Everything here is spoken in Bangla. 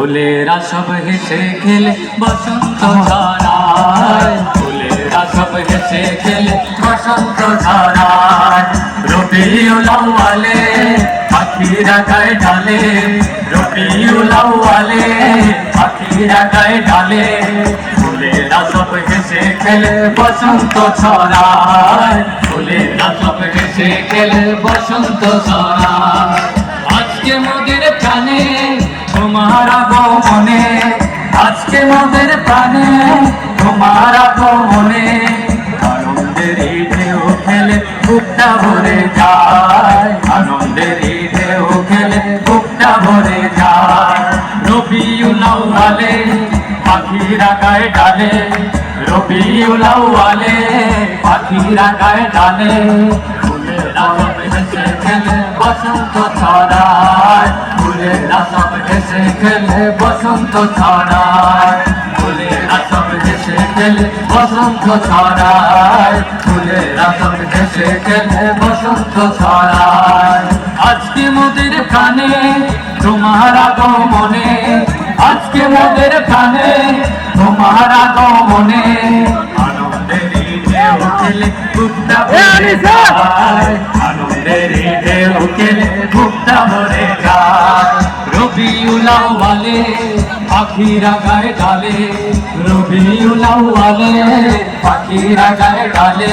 ফুলেরা সব হেসে খেলে, বসন্ত ছড়ায় ফুলেরা সব হেসে খেলে, বসন্ত ছড়ায় রবিউল আউয়ালে পাখিরা গায়ে ঢালে রবিউল আউয়ালে পাখিরা গায়ে ঢালে ফুলেরা সব হেসে খেলে, বসন্ত ছড়ায় ফুলেরা সব হেসে খেলে, বসন্ত ছড়ায় তোমার আগমনে, আজকে মোদের প্রাণে তোমার আগমনে। আনন্দের ঢেউ খেলে বুকটা ভরে যায়। আনন্দের ঢেউ খেলে বুকটা ভরে যায়। রবিউল আউয়ালে পাখিরা গায়ে ডালে, রবিউল আউয়ালে পাখিরা গায়ে ডালে। বসন্ত ছড়ায়। সব হেসে খেলে বসন্ত ছড়ায় ফুলেরা সব হেসে খেলে বসন্ত ছড়ায় ফুলেরা সব হেসে খেলে বসন্ত ছড়ায় আজকে মোদের কানে তোমার আগমনে আজকে মোদের কানে তোমার আগমনে আনন্দের ঢেউ খেলে আউয়ালে পাখিরা গায়ে ডালে রবিউল আউয়ালে পাখিরা গায়ে ডালে।